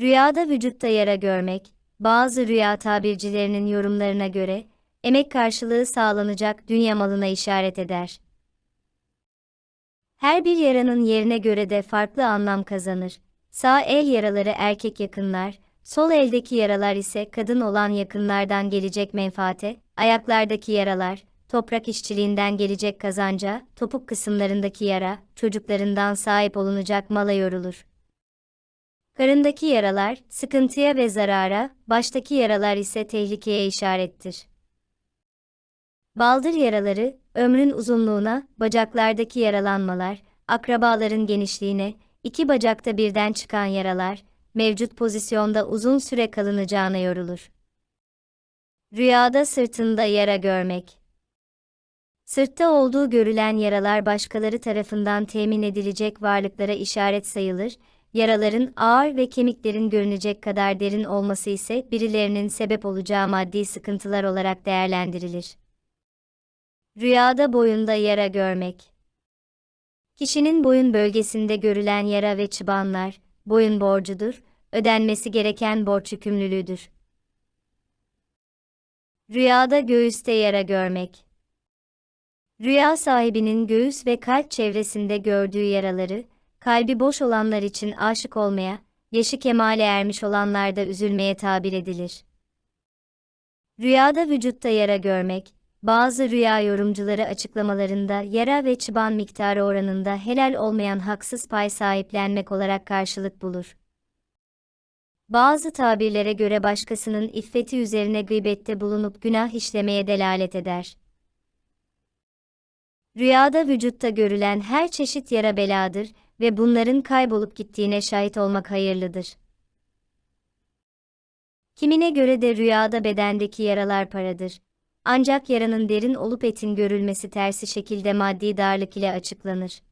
Rüyada vücutta yara görmek, bazı rüya tabircilerinin yorumlarına göre, emek karşılığı sağlanacak dünya malına işaret eder. Her bir yaranın yerine göre de farklı anlam kazanır. Sağ el yaraları erkek yakınlar, sol eldeki yaralar ise kadın olan yakınlardan gelecek menfaate, ayaklardaki yaralar, toprak işçiliğinden gelecek kazanca, topuk kısımlarındaki yara, çocuklarından sahip olunacak mala yorulur. Karındaki yaralar, sıkıntıya ve zarara, baştaki yaralar ise tehlikeye işarettir. Baldır yaraları, ömrün uzunluğuna, bacaklardaki yaralanmalar, akrabaların genişliğine, iki bacakta birden çıkan yaralar, mevcut pozisyonda uzun süre kalınacağına yorulur. Rüyada sırtında yara görmek. Sırtta olduğu görülen yaralar başkaları tarafından temin edilecek varlıklara işaret sayılır, yaraların ağır ve kemiklerin görünecek kadar derin olması ise birilerinin sebep olacağı maddi sıkıntılar olarak değerlendirilir. Rüyada boyunda yara görmek. Kişinin boyun bölgesinde görülen yara ve çıbanlar, boyun borcudur, ödenmesi gereken borç yükümlülüğüdür. Rüyada göğüste yara görmek. Rüya sahibinin göğüs ve kalp çevresinde gördüğü yaraları, kalbi boş olanlar için aşık olmaya, yaşı kemale ermiş olanlarda üzülmeye tabir edilir. Rüyada vücutta yara görmek, bazı rüya yorumcuları açıklamalarında yara ve çıban miktarı oranında helal olmayan haksız pay sahiplenmek olarak karşılık bulur. Bazı tabirlere göre başkasının iffeti üzerine gıybette bulunup günah işlemeye delalet eder. Rüyada vücutta görülen her çeşit yara beladır ve bunların kaybolup gittiğine şahit olmak hayırlıdır. Kimine göre de rüyada bedendeki yaralar paradır. Ancak yaranın derin olup etin görülmesi tersi şekilde maddi darlık ile açıklanır.